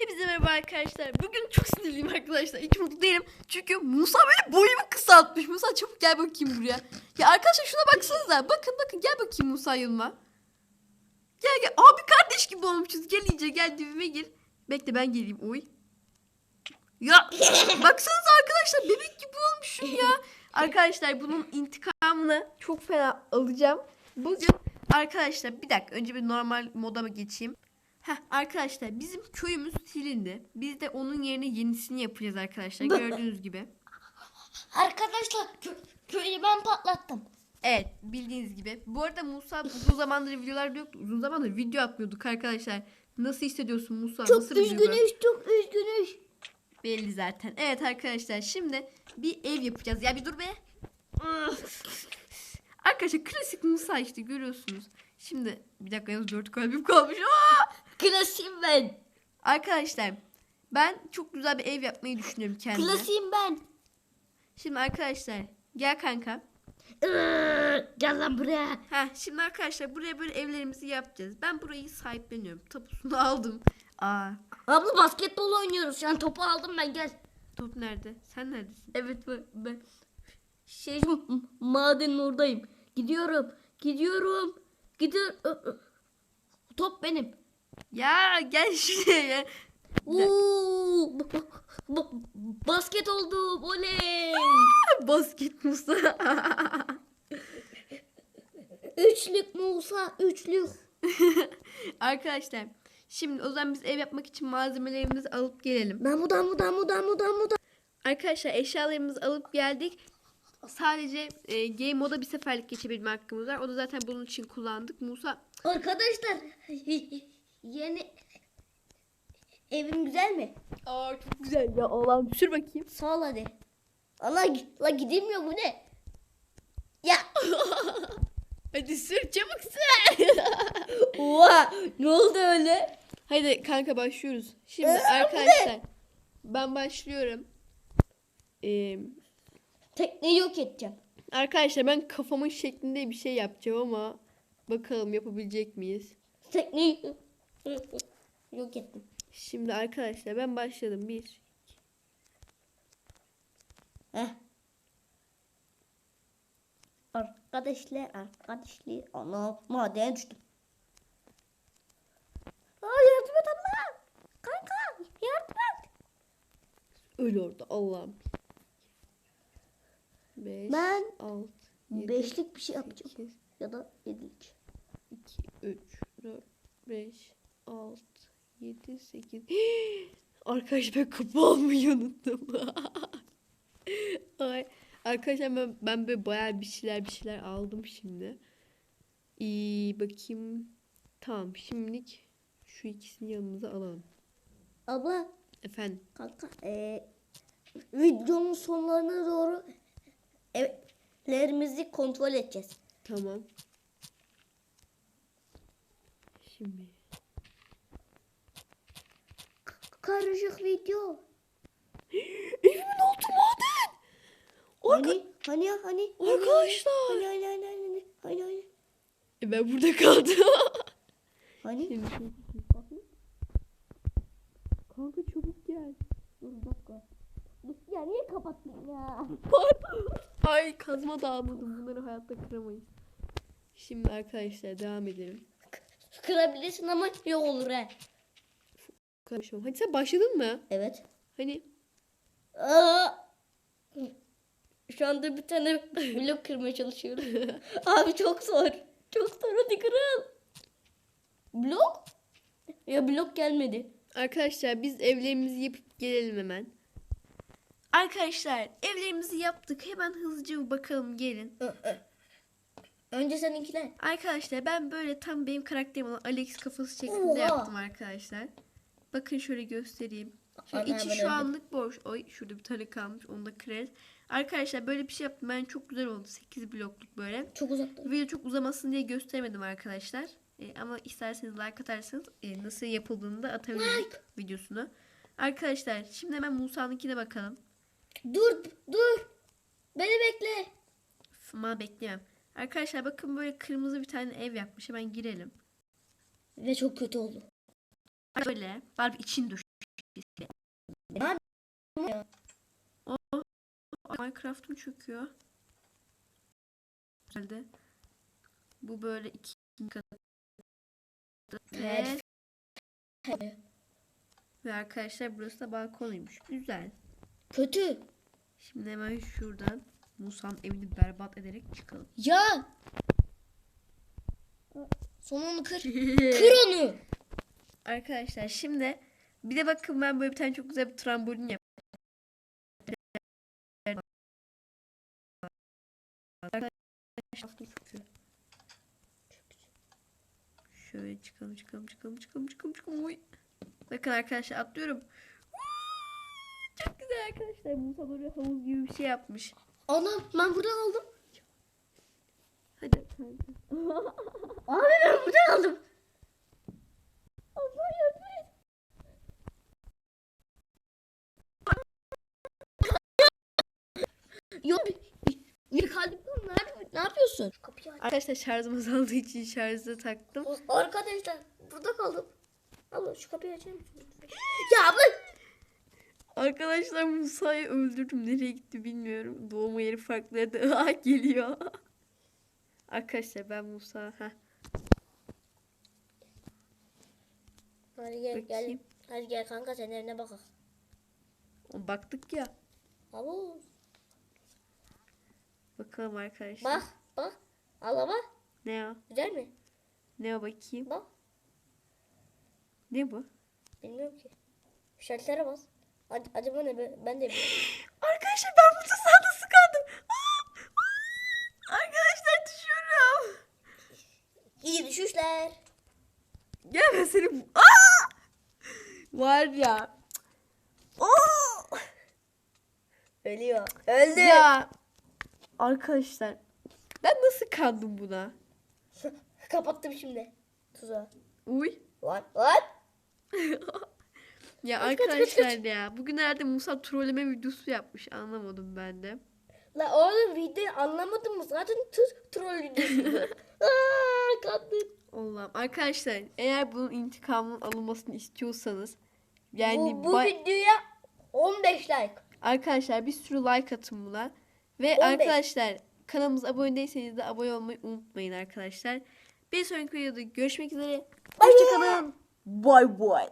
Hepinize merhaba arkadaşlar. Bugün çok sinirliyim arkadaşlar. Hiç mutlu değilim. Çünkü Musa böyle boyumu kısaltmış. Musa çabuk gel bakayım buraya. Ya arkadaşlar şuna baksanıza. Bakın bakın gel bakayım Musa yanıma. Gel gel. Abi kardeş gibi olmuşuz. Gel iyice gel dibime gir. Bekle ben geleyim. Oy. Ya baksanıza arkadaşlar bebek gibi olmuşum ya. Arkadaşlar bunun intikamını çok fena alacağım. Bugün arkadaşlar bir dakika önce bir normal moda mı geçeyim. Heh, arkadaşlar bizim köyümüz silindi. Biz de onun yerine yenisini yapacağız arkadaşlar. Gördüğünüz gibi. Arkadaşlar kö- köyü ben patlattım. Evet bildiğiniz gibi. Bu arada Musa uzun zamandır videolar yoktu. Uzun zamandır video atmıyorduk arkadaşlar. Nasıl hissediyorsun Musa? Çok Nasıl üzgünüz, çok üzgünüz. Belli zaten. Evet arkadaşlar şimdi bir ev yapacağız. Ya bir dur be. arkadaşlar klasik Musa işte görüyorsunuz. Şimdi bir dakika yalnız dört kalbim kalmış. Aa! Klasiğim ben. Arkadaşlar ben çok güzel bir ev yapmayı düşünüyorum kendime. Klasiğim ben. Şimdi arkadaşlar gel kanka. Gel lan buraya. Ha şimdi arkadaşlar buraya böyle evlerimizi yapacağız. Ben burayı sahipleniyorum. Tapusunu aldım. Aa Abla basketbol oynuyoruz. An topu aldım ben gel. top nerede? Sen neredesin? Evet ben, ben şey madenin oradayım. Gidiyorum. Gidiyorum. Gidiyorum. Top benim. Ya gel şuraya. B- basket oldum. Oley. Basket Musa. Üçlük Musa. Üçlük. arkadaşlar şimdi o zaman biz ev yapmak için malzemelerimizi alıp gelelim. Damu damu damu damu damu da. Arkadaşlar eşyalarımızı alıp geldik. Sadece e, game moda bir seferlik geçebilme hakkımız var. O da zaten bunun için kullandık. Musa Arkadaşlar yeni evim güzel mi? Aa çok güzel ya Allah'ım sür bakayım. Sağ ol hadi. Allah la gidilmiyor bu ne? Ya. Hadi sür çabuk sür. Oha ne oldu öyle? Hadi kanka başlıyoruz. Şimdi Ee, arkadaşlar ben başlıyorum. Ee, Tekneyi yok edeceğim. arkadaşlar ben kafamın şeklinde bir şey yapacağım ama bakalım yapabilecek miyiz? Tekneyi yok ettim. Şimdi arkadaşlar ben başladım. Bir. Heh. Arkadaşlar arkadaşlar ana madene düştüm. Aa, yardım et abla. Kanka yardım et. Öl orada Allah'ım. Beş, Ben altı, yedi, Beşlik bir şey yapacağım. sekiz, Ya da yedilik. 2, 3, 4, 5, 6, 7, 8. Arkadaş ben kapı almayı unuttum. Ay. Arkadaşlar ben, ben böyle bayağı bir şeyler bir şeyler aldım şimdi. İyi bakayım. Tamam şimdilik şu ikisini yanımıza alalım. Abla Efendim. kanka eee videonun sonlarına doğru evlerimizi kontrol edeceğiz. Tamam. Şimdi. Karışık video. Evimin altı maden. Arka- Hani hani ya hani Arkadaşlar. hani hani hani hani hani hani E ben burada kaldım. hani Kanka çabuk gel. dur bir dakika. Ya niye kapattın ya? Ay kazma dağılmadım. Bunları hayatta kıramayız. Şimdi arkadaşlar devam edelim. Kırabilirsin ama yok olur he. Konuşalım. Hadi sen başladın mı? Evet. Hani Aa! Şu anda bir tane blok kırmaya çalışıyorum. Abi çok zor. Çok zor hadi kırıl. Blok? Ya blok gelmedi. arkadaşlar biz evlerimizi yapıp gelelim hemen. Arkadaşlar evlerimizi yaptık. Hemen hızlıca bir bakalım gelin. Önce seninkiler. Arkadaşlar ben böyle tam benim karakterim olan Alex kafası şeklinde Oha. yaptım arkadaşlar. Bakın şöyle göstereyim. Şu Ana, içi şu anlık boş. Oy şurada bir tane kalmış. Onu da kırarız. Arkadaşlar böyle bir şey yaptım. Ben çok güzel oldu. 8 blokluk böyle. Çok uzakta. Video çok uzamasın diye göstermedim arkadaşlar. E, ama isterseniz like atarsanız e, nasıl yapıldığını da atabilirim videosunu. Arkadaşlar şimdi hemen Musa'nınkine bakalım. Dur dur. Beni bekle. Ama bekleyemem. Arkadaşlar bakın böyle kırmızı bir tane ev yapmış. Hemen girelim. Ve çok kötü oldu. Böyle. Barbie için düş. Minecraft'ım çöküyor. Güzeldi. Bu böyle iki katı. Ve, Evet. ve arkadaşlar burası da balkonuymuş. Güzel. Kötü. Şimdi hemen şuradan Musa'nın evini berbat ederek çıkalım. Ya. Son onu kır. Kır onu. Arkadaşlar şimdi bir de bakın ben böyle bir tane çok güzel bir trambolin çünkü. Şöyle çıkalım çıkalım çıkalım çıkalım çıkalım çıkalım. Oy. Bakın arkadaşlar atlıyorum. Çok güzel arkadaşlar. Musa böyle havuz gibi bir şey yapmış. Anam ben buradan aldım. Hadi. Abi ben buradan aldım. Allah yardım et. Yok bir, kalbim ne, ne yapıyorsun? Kapıyı aç. Arkadaşlar şarjım azaldığı için şarjı taktım. Arkadaşlar burada kaldım. Abla şu kapıyı açar mısın? Ya abla. Arkadaşlar Musa'yı öldürdüm. Nereye gitti bilmiyorum. Doğma yeri farklı yerde. Aa, geliyor. Arkadaşlar ben Musa. Heh, Hadi gel gel. Bakayım. Hadi gel kanka sen evine bakalım. baktık ya. Abo. Bakalım arkadaşlar. Bak bak. Abla bak. Ne o? Güzel mi? Ne o bakayım? Bak. Ne bu? Bilmiyorum ki. Şartlara bas. Acaba ne be? Ben de. Arkadaşlar ben bu tuzağda sıkandım. Arkadaşlar düşüyorum. İyi düşüşler. Gel ben seni... Aa! Var ya. Aa! Ölüyor. Öldü. Ya. Arkadaşlar. Ben nasıl kandım buna? Kapattım şimdi. Tuzağı. Uy. Lan lan. Ya Kaç, kaç, kaç, arkadaşlar ya bugünlerde Musa trolleme videosu yapmış anlamadım ben de. La oğlum videoyu anlamadın mı? Zaten tuz troll videosu. Aaa kandım. Allah'ım arkadaşlar eğer bunun intikamının alınmasını istiyorsanız yani bu, bu videoya 15 like. arkadaşlar bir sürü like atın buna ve 15. arkadaşlar kanalımıza abone değilseniz de abone olmayı unutmayın arkadaşlar. Bir sonraki videoda görüşmek üzere. Hoşçakalın. Bye bye.